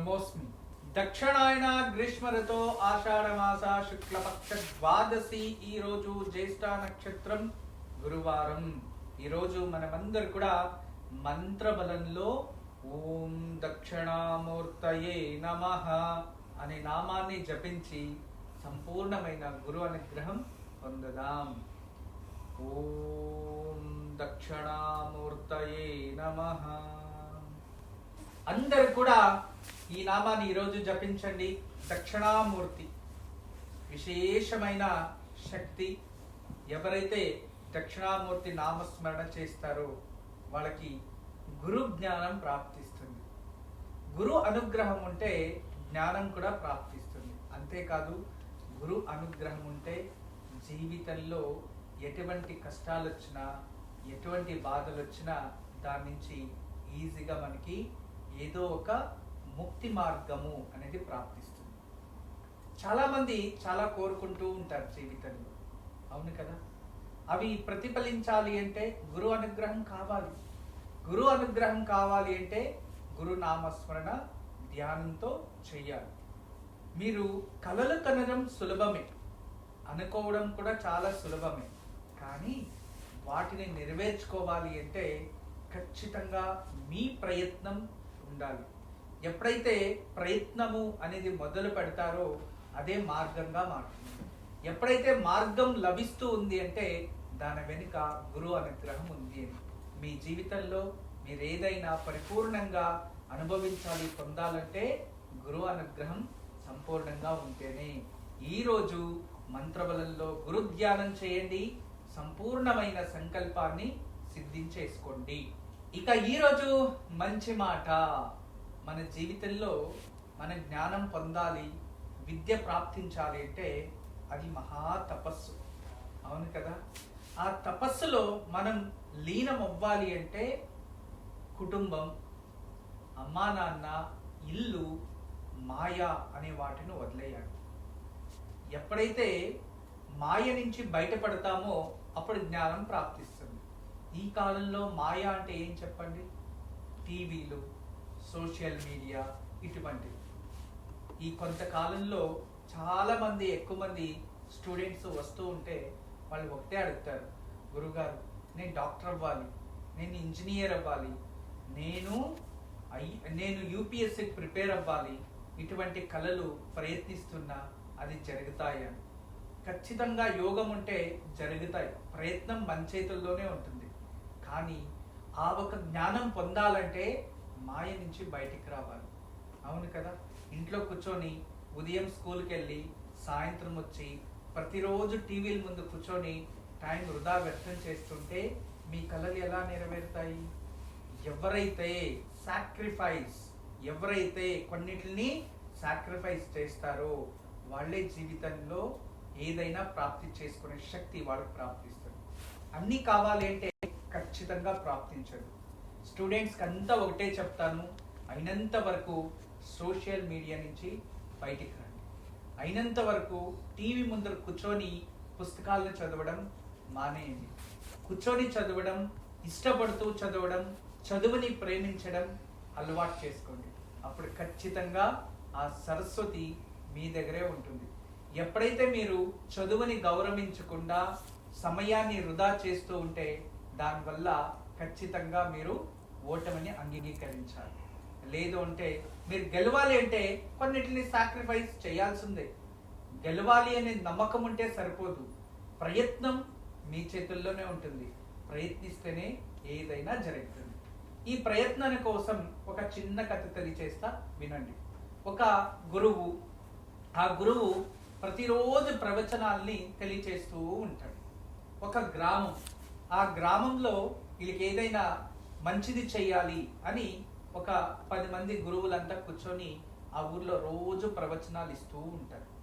బ్రహ్మోస్మి. దక్షిణాయన గ్రీష్మ ఋతో శుక్లపక్ష ద్వాదశి ఈ రోజు జ్యేష్ఠ నక్షత్రం గురువారం. ఈ రోజు మనమందరు కూడా మంత్ర బలంలో ఓం దక్షిణామూర్తయే నమ అనే నామాన్ని జపించి సంపూర్ణమైన గురు అనుగ్రహం పొందుదాం. ఓం దక్షిణామూర్తయే నమ. అందరు కూడా ఈ నామాన్ని ఈరోజు జపించండి. దక్షిణామూర్తి. విశేషమైన శక్తి. ఎవరైతే దక్షిణామూర్తి నామస్మరణ చేస్తారో వాళ్ళకి గురు జ్ఞానం ప్రాప్తిస్తుంది. గురు అనుగ్రహం ఉంటే జ్ఞానం కూడా ప్రాప్తిస్తుంది. అంతేకాదు గురు అనుగ్రహం ఉంటే జీవితంలో ఎటువంటి కష్టాలు వచ్చినా ఎటువంటి బాధలు వచ్చినా దాని నుంచి ఈజీగా మనకి ఏదో ఒక ముక్తి మార్గము అనేది ప్రాప్తిస్తుంది. చాలామంది చాలా కోరుకుంటూ ఉంటారు జీవితంలో. అవును కదా? అవి ప్రతిఫలించాలి అంటే గురు అనుగ్రహం కావాలి. గురు అనుగ్రహం కావాలి అంటే గురు నామస్మరణ ధ్యానంతో చెయ్యాలి మీరు కలలు కనడం సులభమే. అనుకోవడం కూడా చాలా సులభమే. కానీ వాటిని నెరవేర్చుకోవాలి అంటే ఖచ్చితంగా మీ ప్రయత్నం ఉండాలి. ఎప్పుడైతే ప్రయత్నము అనేది మొదలు పెడతారో అదే మార్గంగా మారుతుంది. ఎప్పుడైతే మార్గం లభిస్తూ ఉంది అంటే దాని వెనుక గురువు అనుగ్రహం ఉంది అని. మీ జీవితంలో మీరు ఏదైనా పరిపూర్ణంగా అనుభవించాలి పొందాలంటే గురువు అనుగ్రహం సంపూర్ణంగా ఉంటేనే ఈరోజు మంత్రబలంలో గురు ధ్యానం చేయండి సంపూర్ణమైన సంకల్పాన్ని సిద్ధించేసుకోండి. ఇక ఈరోజు మంచి మాట. మన జీవితంలో మన జ్ఞానం పొందాలి విద్య ప్రాప్తించాలి అంటే అది మహా తపస్సు. అవును కదా? ఆ తపస్సులో మనం లీనం అవ్వాలి అంటే కుటుంబం అమ్మా నాన్న ఇల్లు మాయా అనే వాటిని వదిలేయాలి. ఎప్పుడైతే మాయ నుంచి బయటపడతామో అప్పుడు జ్ఞానం ప్రాప్తిస్తుంది. ఈ కాలంలో మాయ అంటే ఏం చెప్పండి? టీవీలు సోషల్ మీడియా ఇటువంటివి. ఈ కొంతకాలంలో చాలామంది ఎక్కువ మంది స్టూడెంట్స్ వస్తూ ఉంటే వాళ్ళు ఒకటే అడుగుతారు. గురుగారు నేను డాక్టర్ అవ్వాలి నేను ఇంజనీర్ అవ్వాలి నేను ఐ నేను యూపీఎస్సీకి ప్రిపేర్ అవ్వాలి ఇటువంటి కళలు ప్రయత్నిస్తున్నా అది జరుగుతాయని ఖచ్చితంగా యోగం ఉంటే జరుగుతాయి. ప్రయత్నం మన చేతుల్లోనే ఉంటుంది. కానీ ఆ ఒక జ్ఞానం పొందాలంటే మాయ నుంచి బయటికి రావాలి. అవును కదా? ఇంట్లో కూర్చొని ఉదయం స్కూల్కి వెళ్ళి సాయంత్రం వచ్చి ప్రతిరోజు టీవీల ముందు కూర్చొని టైం వృధా వ్యర్థం చేస్తుంటే మీ కళలు ఎలా నెరవేరుతాయి? ఎవరైతే సాక్రిఫైస్ ఎవరైతే కొన్నిటిని సాక్రిఫైస్ చేస్తారో వాళ్ళే జీవితంలో ఏదైనా ప్రాప్తి చేసుకునే శక్తి వాళ్ళకు ప్రాప్తిస్తుంది. అన్నీ కావాలి అంటే ఖచ్చితంగా ప్రాప్తించదు స్టూడెంట్స్కి అంతా ఒకటే చెప్తాను. అయినంత వరకు సోషల్ మీడియా నుంచి బయటికి రండి. అయినంత వరకు టీవీ ముందర కూర్చొని పుస్తకాలను చదవడం మానేయండి. కూర్చొని చదవడం ఇష్టపడుతూ చదవడం చదువుని ప్రేమించడం అలవాటు చేసుకోండి. అప్పుడు ఖచ్చితంగా ఆ సరస్వతి మీ దగ్గరే ఉంటుంది. ఎప్పుడైతే మీరు చదువుని గౌరవించకుండా సమయాన్ని వృధా చేస్తూ ఉంటే దానివల్ల ఖచ్చితంగా మీరు ఓటమిని అంగీకరించాలి. లేదు అంటే మీరు గెలవాలి అంటే కొన్నిటిని సాక్రిఫైస్ చేయాల్సిందే. గెలవాలి అనే నమ్మకం ఉంటే సరిపోదు. ప్రయత్నం మీ చేతుల్లోనే ఉంటుంది. ప్రయత్నిస్తేనే ఏదైనా జరుగుతుంది. ఈ ప్రయత్నం కోసం ఒక చిన్న కథ తెలియచేస్తా వినండి. ఒక గురువు ఆ గురువు ప్రతిరోజు ప్రవచనాల్ని తెలియచేస్తూ ఉంటాడు. ఒక గ్రామం. ఆ గ్రామంలో వీళ్ళకి ఏదైనా మంచిది చెయ్యాలి అని ఒక పది మంది గురువులంతా కూర్చొని ఆ ఊర్లో రోజు ప్రవచనాలు ఇస్తూ ఉంటారు.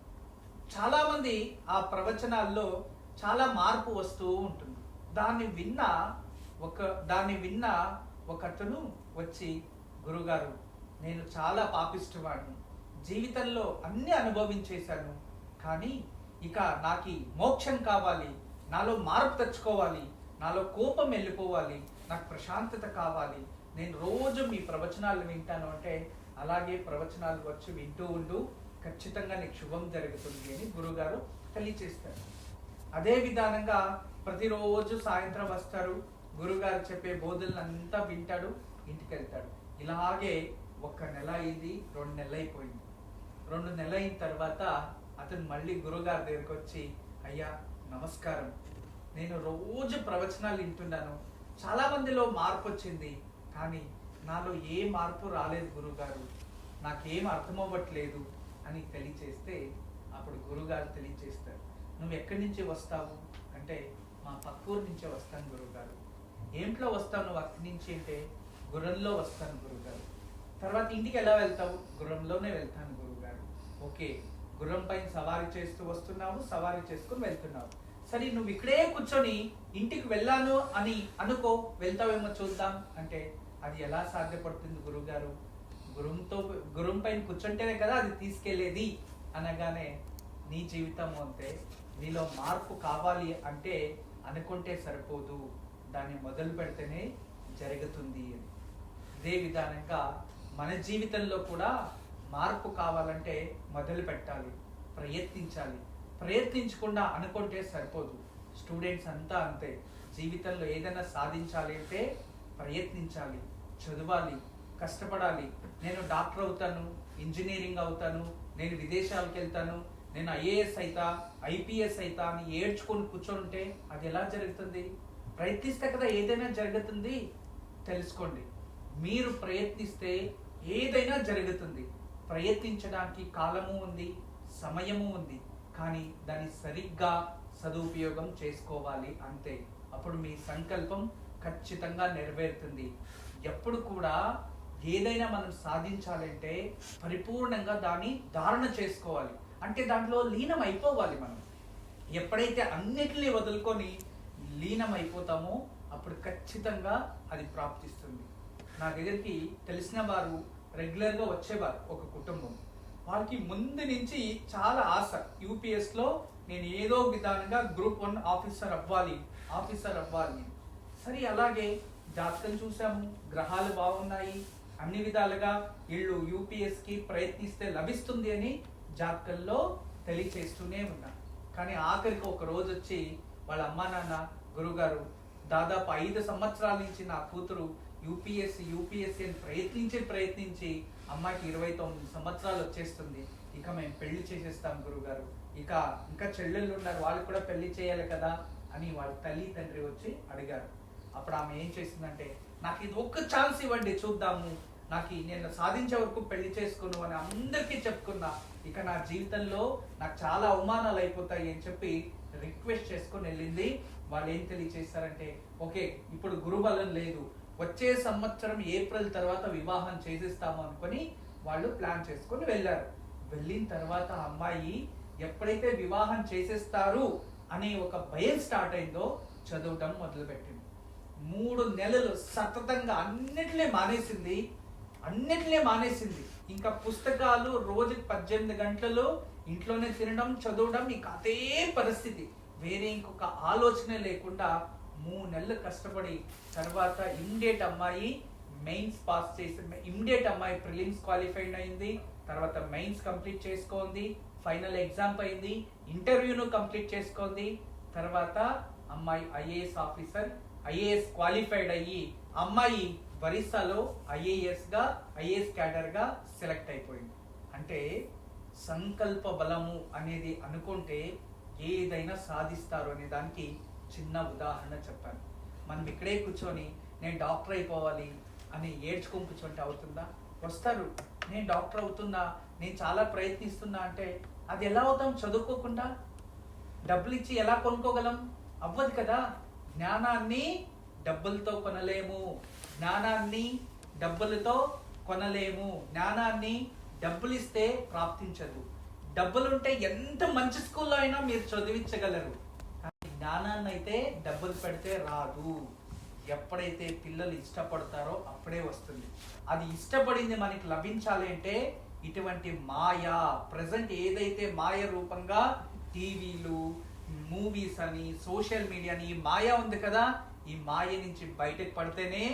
చాలామంది ఆ ప్రవచనాల్లో చాలా మార్పు వస్తూ ఉంటుంది. దాన్ని విన్న ఒక దాన్ని విన్న ఒకతను వచ్చి గురుగారు నేను చాలా పాపిష్టవాడిని. జీవితంలో అన్ని అనుభవించేశాను. కానీ ఇక నాకు మోక్షం కావాలి. నాలో మార్పు తెచ్చుకోవాలి. నాలో కోపం వెళ్ళిపోవాలి నాకు ప్రశాంతత కావాలి. నేను రోజు మీ ప్రవచనాలు వింటాను అంటే అలాగే ప్రవచనాలు వచ్చి వింటూ ఉండు ఖచ్చితంగా నీకు శుభం జరుగుతుంది అని గురుగారు తెలియచేస్తారు. అదే విధానంగా ప్రతిరోజు సాయంత్రం వస్తారు గురుగారు చెప్పే బోధనలు అంతా వింటాడు ఇంటికి వెళ్తాడు ఇలాగే ఒక్క నెల అయింది రెండు నెలలు అయిపోయింది రెండు నెలల అయిన తర్వాత అతను మళ్ళీ గురుగారి దగ్గరికి వచ్చి అయ్యా నమస్కారం. నేను రోజు ప్రవచనాలు వింటున్నాను. చాలా మందిలో మార్పు వచ్చింది. కానీ నాలో ఏ మార్పు రాలేదు గురుగారు. నాకేం అర్థమవ్వట్లేదు అని తెలియచేస్తే అప్పుడు గురుగారు తెలియచేస్తారు. నువ్వు ఎక్కడి నుంచి వస్తావు? అంటే మా పక్కూరు నుంచే వస్తాను గురుగారు. ఏంట్లో వస్తావు నువ్వు అక్కడి నుంచి? అంటే గుర్రంలో వస్తాను గురుగారు. తర్వాత ఇంటికి ఎలా వెళ్తావు? గుర్రంలోనే వెళ్తాను గురుగారు. ఓకే గుర్రం పైన సవారీ చేస్తూ వస్తున్నావు సవారీ చేసుకుని వెళ్తున్నావు. సరే నువ్వు ఇక్కడే కూర్చొని ఇంటికి వెళ్ళాను అని అనుకో వెళ్తావేమో చూద్దాం. అంటే అది ఎలా సాధ్యపడుతుంది గురువుగారు? గురుంతో గురుం పైన కూర్చుంటేనే కదా అది తీసుకెళ్ళేది అనగానే నీ జీవితం అంతే నీలో మార్పు కావాలి అంటే అనుకుంటే సరిపోదు. దాన్ని మొదలు పెడితేనే జరుగుతుంది అని. ఇదే విధానంగా మన జీవితంలో కూడా మార్పు కావాలంటే మొదలు పెట్టాలి ప్రయత్నించాలి. ప్రయత్నించకుండా అనుకుంటే సరిపోదు. స్టూడెంట్స్ అంతా అంతే. జీవితంలో ఏదైనా సాధించాలి అంటే ప్రయత్నించాలి చదవాలి కష్టపడాలి. నేను డాక్టర్ అవుతాను ఇంజనీరింగ్ అవుతాను నేను విదేశాలకు వెళ్తాను నేను ఐఏఎస్ అయితా ఐపీఎస్ అయితా అని ఏడ్చుకొని కూర్చొని అది ఎలా జరుగుతుంది? ప్రయత్నిస్తే కదా ఏదైనా జరుగుతుంది? తెలుసుకోండి. మీరు ప్రయత్నిస్తే ఏదైనా జరుగుతుంది. ప్రయత్నించడానికి కాలము ఉంది సమయము ఉంది. కానీ దాన్ని సరిగ్గా సదుపయోగం చేసుకోవాలి అంతే. అప్పుడు మీ సంకల్పం ఖచ్చితంగా నెరవేరుతుంది. ఎప్పుడు కూడా ఏదైనా మనం సాధించాలంటే పరిపూర్ణంగా దాన్ని ధారణ చేసుకోవాలి. అంటే దాంట్లో లీనం అయిపోవాలి మనం. ఎప్పుడైతే అన్నిటినీ వదులుకొని లీనం అయిపోతామో అప్పుడు ఖచ్చితంగా అది ప్రాప్తిస్తుంది. నా దగ్గరికి తెలిసిన వారు రెగ్యులర్గా వచ్చేవారు ఒక కుటుంబం. వాళ్ళకి ముందు నుంచి చాలా ఆశ. యూపీఎస్లో నేను ఏదో విధానంగా గ్రూప్ వన్ ఆఫీసర్ అవ్వాలి ఆఫీసర్ అవ్వాలి. సరే అలాగే జాతకం చూసాము గ్రహాలు బాగున్నాయి అన్ని విధాలుగా వీళ్ళు యూపీఎస్కి ప్రయత్నిస్తే లభిస్తుంది అని జాతకంలో తెలియచేస్తూనే ఉన్నా. కానీ ఆఖరికి ఒక రోజు వచ్చి వాళ్ళ అమ్మా నాన్న గురుగారు దాదాపు ఐదు సంవత్సరాల నుంచి నా కూతురు యూపీఎస్సి యూపీఎస్సీ అని ప్రయత్నించి ప్రయత్నించి అమ్మాయికి ఇరవై తొమ్మిది సంవత్సరాలు వచ్చేస్తుంది. ఇక మేము పెళ్ళి చేసేస్తాం గురుగారు. ఇక ఇంకా చెల్లెళ్ళు ఉన్నారు వాళ్ళు కూడా పెళ్ళి చేయాలి కదా అని వాళ్ళ తల్లి తండ్రి వచ్చి అడిగారు. అప్పుడు ఆమె ఏం చేసిందంటే నాకు ఇది ఒక్క ఛాన్స్ ఇవ్వండి చూద్దాము. నాకు నేను సాధించే వరకు పెళ్ళి చేసుకును అని అందరికీ చెప్పుకున్నా. ఇక నా జీవితంలో నాకు చాలా అవమానాలు అయిపోతాయి అని చెప్పి రిక్వెస్ట్ చేసుకొని వెళ్ళింది. వాళ్ళు ఏం తెలియచేస్తారంటే ఓకే ఇప్పుడు గురుబలం లేదు. వచ్చే సంవత్సరం ఏప్రిల్ తర్వాత వివాహం చేసేస్తాము అనుకొని వాళ్ళు ప్లాన్ చేసుకొని వెళ్ళారు. వెళ్ళిన తర్వాత అమ్మాయి ఎప్పుడైతే వివాహం చేసేస్తారు అనే ఒక భయం స్టార్ట్ అయిందో చదవటం మొదలుపెట్టింది. మూడు నెలలు సతతంగా అన్నిటినీ మానేసింది అన్నిటినీ మానేసింది. ఇంకా పుస్తకాలు రోజుకి పద్దెనిమిది గంటలు ఇంట్లోనే తినడం చదవడం ఇంకా అదే పరిస్థితి. వేరే ఇంకొక ఆలోచన లేకుండా మూడు నెలలు కష్టపడి తర్వాత ఇమ్మీడియట్ అమ్మాయి మెయిన్స్ పాస్ చేసి ఇమ్మీడియట్ అమ్మాయి ప్రిలిమ్స్ క్వాలిఫైడ్ అయింది తర్వాత మెయిన్స్ కంప్లీట్ చేసుకుంది ఫైనల్ ఎగ్జామ్ అయింది ఇంటర్వ్యూను కంప్లీట్ చేసుకోంది తర్వాత అమ్మాయి ఐఏఎస్ ఆఫీసర్ ఐఏఎస్ క్వాలిఫైడ్ అయ్యి అమ్మాయి ఒరిస్సాలో ఐఏఎస్గా ఐఏఎస్ క్యాడర్గా సెలెక్ట్ అయిపోయింది. అంటే సంకల్ప బలము అనేది అనుకుంటే ఏదైనా సాధిస్తారు అనే దానికి చిన్న ఉదాహరణ చెప్పాను. మనం ఇక్కడే కూర్చొని నేను డాక్టర్ అయిపోవాలి అని ఏడ్చుకొని కూర్చుంటే అవుతుందా? వస్తారు. నేను డాక్టర్ అవుతున్నా నేను చాలా ప్రయత్నిస్తున్నా అంటే అది ఎలా అవుతాం? చదువుకోకుండా? డబ్బులు ఇచ్చి ఎలా కొనుక్కోగలం? అవ్వదు కదా. జ్ఞానాన్ని డబ్బులతో కొనలేము. జ్ఞానాన్ని డబ్బులతో కొనలేము. జ్ఞానాన్ని డబ్బులు ఇస్తే ప్రాప్తించదు. డబ్బులుంటే ఎంత మంచి స్కూల్లో అయినా మీరు చదివించగలరు. జ్ఞానాన్ని అయితే డబ్బులు పెడితే రాదు. ఎప్పుడైతే పిల్లలు ఇష్టపడతారో అప్పుడే వస్తుంది. అది ఇష్టపడింది మనకి లభించాలి అంటే ఇటువంటి మాయా ప్రజెంట్ ఏదైతే మాయ రూపంగా టీవీలు మూవీస్ అని సోషల్ మీడియా అని ఈ మాయ ఉంది కదా ఈ మాయ నుంచి బయటకు పడితేనే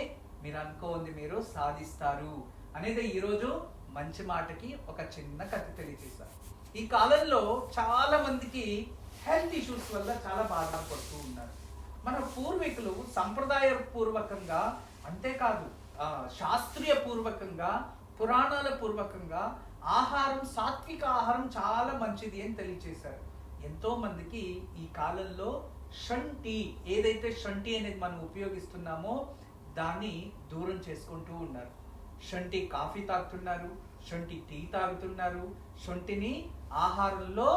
మీరు అనుకోంది మీరు సాధిస్తారు అనేది ఈరోజు మంచి మాటకి ఒక చిన్న కథ తెలియజేశారు ఈ కాలంలో చాలా మందికి హెల్త్ ఇష్యూస్ వల్ల చాలా బాధపడుతూ ఉన్నారు మన పూర్వీకులు సంప్రదాయ పూర్వకంగా అంతేకాదు శాస్త్రీయ పూర్వకంగా పురాణాల పూర్వకంగా ఆహారం సాత్విక ఆహారం చాలా మంచిది అని తెలియచేశారు. ఎంతో మందికి ఈ కాలంలో షంటి ఏదైతే షంటి అనేది మనం ఉపయోగిస్తున్నామో దాన్ని దూరం చేసుకుంటూ ఉన్నారు. షంటి కాఫీ తాగుతున్నారు షంటి టీ తాగుతున్నారు షొంటిని ఆహారంలో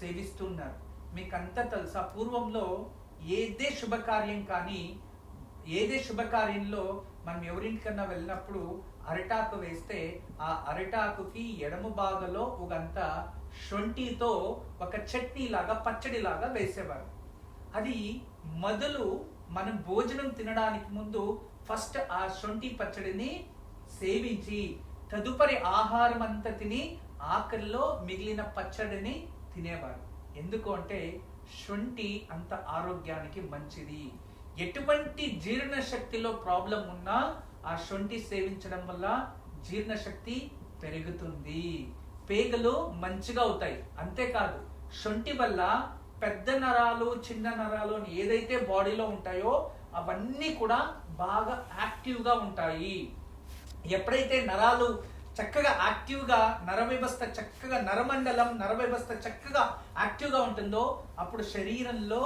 సేవిస్తున్నారు మీకంతా తెలుసా? పూర్వంలో ఏదే శుభకార్యం కానీ ఏదే శుభకార్యంలో మనం ఎవరింటికన్నా వెళ్ళినప్పుడు అరిటాకు వేస్తే ఆ అరిటాకుకి ఎడమ భాగంలో ఒకంత షొంటితో ఒక చట్నీ లాగా పచ్చడి లాగా వేసేవారు. అది మొదలు మనం భోజనం తినడానికి ముందు ఫస్ట్ ఆ షొంటి పచ్చడిని సేవించి తదుపరి ఆహారం అంతా తిని ఆఖరిలో మిగిలిన పచ్చడిని తినేవారు. ఎందుకు అంటే శొంఠి అంత ఆరోగ్యానికి మంచిది. ఎటువంటి జీర్ణశక్తిలో ప్రాబ్లం ఉన్నా ఆ శొంఠి సేవించడం వల్ల జీర్ణశక్తి పెరుగుతుంది. పేగలు మంచిగా అవుతాయి. అంతేకాదు శొంఠి వల్ల పెద్ద నరాలు చిన్న నరాలు అని ఏదైతే బాడీలో ఉంటాయో అవన్నీ కూడా బాగా యాక్టివ్గా ఉంటాయి. ఎప్పుడైతే నరాలు చక్కగా యాక్టివ్గా నర వ్యవస్థ చక్కగా నరమండలం నర వ్యవస్థ చక్కగా యాక్టివ్గా ఉంటుందో అప్పుడు శరీరంలో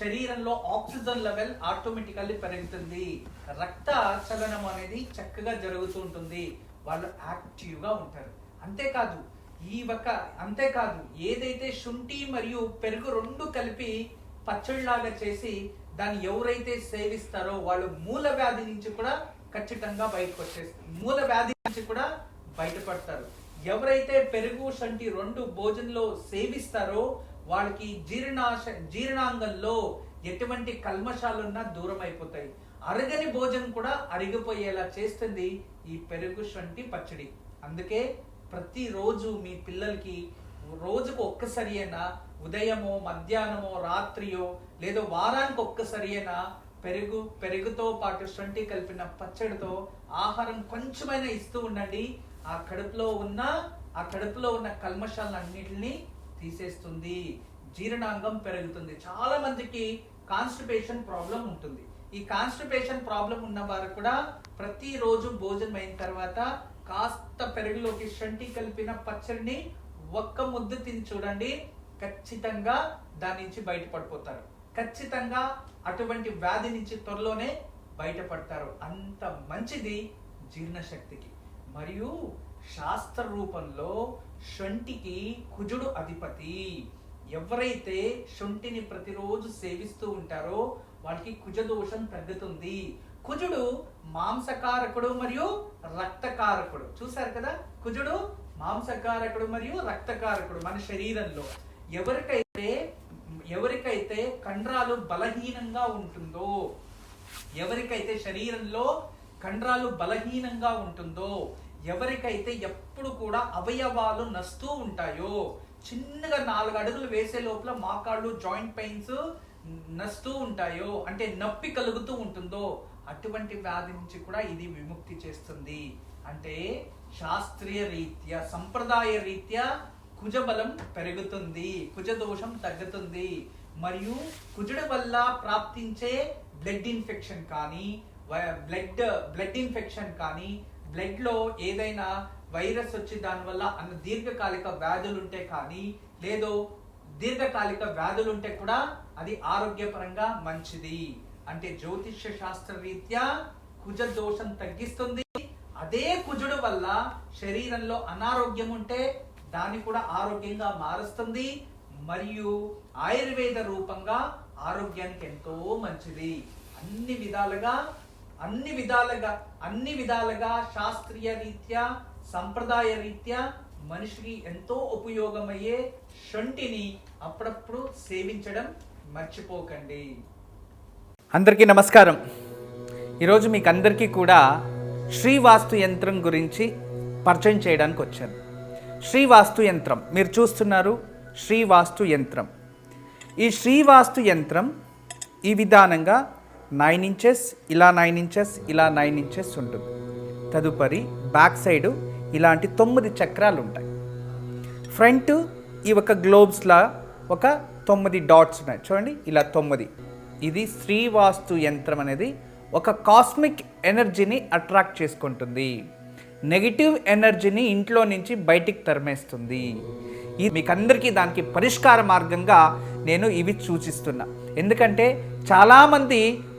శరీరంలో ఆక్సిజన్ లెవెల్ ఆటోమేటికల్లీ పెరుగుతుంది. రక్త చలనం అనేది చక్కగా జరుగుతూ ఉంటుంది. వాళ్ళు యాక్టివ్గా ఉంటారు. అంతేకాదు ఈ ఒక అంతేకాదు ఏదైతే శుంఠి మరియు పెరుగు రెండు కలిపి పచ్చడిలాగా చేసి దాన్ని ఎవరైతే సేవిస్తారో వాళ్ళు మూల వ్యాధి నుంచి కూడా ఖచ్చితంగా బయటకు వచ్చేస్తారు మూల వ్యాధి నుంచి కూడా బయటపడతారు. ఎవరైతే పెరుగు సంటి రెండు భోజనంలో సేవిస్తారో వాళ్ళకి జీర్ణాశ జీర్ణాంగంలో ఎటువంటి కల్మషాలున్నా దూరం అయిపోతాయి అరగని భోజనం కూడా అరిగిపోయేలా చేస్తుంది ఈ పెరుగు సంటి పచ్చడి. అందుకే ప్రతిరోజు మీ పిల్లలకి రోజుకు ఒక్కసారి అయినా ఉదయమో మధ్యాహ్నమో రాత్రియో లేదా వారానికి ఒక్కసారి అయినా పెరుగు పెరుగుతో పాటు శొంఠి కలిపిన పచ్చడితో ఆహారం కొంచెమైనా ఇస్తూ ఉండండి. ఆ కడుపులో ఉన్న ఆ కడుపులో ఉన్న కల్మషాలను తీసేస్తుంది. జీర్ణాంగం పెరుగుతుంది. చాలా మందికి కాన్స్టిపేషన్ ప్రాబ్లం ఉంటుంది. ఈ కాన్స్టిపేషన్ ప్రాబ్లం ఉన్న వారు కూడా ప్రతిరోజు భోజనం అయిన తర్వాత కాస్త పెరుగులోకి శంటి కలిపిన పచ్చడిని ఒక్క ముద్ద తిని చూడండి ఖచ్చితంగా దాని నుంచి బయటపడిపోతారు. ఖచ్చితంగా అటువంటి వ్యాధి నుంచి త్వరలోనే బయటపడతారు. అంత మంచిది జీర్ణశక్తికి. మరియు శాస్త్ర రూపంలో శొంఠికి కుజుడు అధిపతి. ఎవరైతే శొంఠిని ప్రతిరోజు సేవిస్తూ ఉంటారో వాళ్ళకి కుజదోషం తగ్గుతుంది. కుజుడు మాంసకారకుడు మరియు రక్తకారకుడు. చూసారు కదా? కుజుడు మాంసకారకుడు మరియు రక్తకారకుడు మన శరీరంలో. ఎవరికైతే ఎవరికైతే కండరాలు బలహీనంగా ఉంటుందో ఎవరికైతే శరీరంలో కండరాలు బలహీనంగా ఉంటుందో ఎవరికైతే ఎప్పుడు కూడా అవయవాలు నస్తూ ఉంటాయో చిన్నగా నాలుగు అడుగులు వేసే లోపల మోకాళ్ళు జాయింట్ పెయిన్స్ నస్తూ ఉంటాయో అంటే నొప్పి కలుగుతూ ఉంటుందో అటువంటి వ్యాధి నుంచి కూడా ఇది విముక్తి చేస్తుంది. అంటే శాస్త్రీయ రీత్యా సంప్రదాయ రీత్యా కుజబలం పెరుగుతుంది కుజ దోషం తగ్గుతుంది. మరియు కుజుడు వల్ల ప్రాప్తించే బ్లడ్ ఇన్ఫెక్షన్ కానీ బ్లడ్ బ్లడ్ ఇన్ఫెక్షన్ కానీ బ్లడ్లో ఏదైనా వైరస్ వచ్చి దానివల్ల అన్న దీర్ఘకాలిక వ్యాధులు ఉంటే కానీ లేదో దీర్ఘకాలిక వ్యాధులు ఉంటే కూడా అది ఆరోగ్యపరంగా మంచిది. అంటే జ్యోతిష్య శాస్త్ర రీత్యా కుజ దోషం తగ్గిస్తుంది. అదే కుజుడు వల్ల శరీరంలో అనారోగ్యం ఉంటే దాన్ని కూడా ఆరోగ్యంగా మారుస్తుంది. మరియు ఆయుర్వేద రూపంగా ఆరోగ్యానికి ఎంతో మంచిది. అన్ని విధాలుగా అన్ని విధాలుగా అన్ని విధాలుగా శాస్త్రీయ రీత్యా సంప్రదాయ రీత్యా మనిషికి ఎంతో ఉపయోగమయ్యే షంటిని అప్పుడప్పుడు సేవించడం మర్చిపోకండి. అందరికీ నమస్కారం. ఈరోజు మీకు అందరికీ కూడా శ్రీవాస్తు యంత్రం గురించి పరిచయం చేయడానికి వచ్చాను శ్రీవాస్తు యంత్రం. మీరు చూస్తున్నారు శ్రీవాస్తు యంత్రం. ఈ శ్రీవాస్తు యంత్రం ఈ విధానంగా నైన్ ఇంచెస్ ఇలా నైన్ ఇంచెస్ ఇలా నైన్ ఇంచెస్ ఉంటుంది. తదుపరి బ్యాక్ సైడు ఇలాంటి తొమ్మిది చక్రాలు ఉంటాయి ఫ్రంట్ ఈ ఒక గ్లోబ్స్లా ఒక తొమ్మిది డాట్స్ ఉన్నాయి. చూడండి ఇలా తొమ్మిది. ఇది శ్రీవాస్తు యంత్రం అనేది ఒక కాస్మిక్ ఎనర్జీని అట్రాక్ట్ చేసుకుంటుంది. నెగిటివ్ ఎనర్జీని ఇంట్లో నుంచి బయటికి తరిమేస్తుంది. ఇది మీకు అందరికీ దానికి పరిష్కార మార్గంగా నేను ఇవి సూచిస్తున్నా. ఎందుకంటే చాలామంది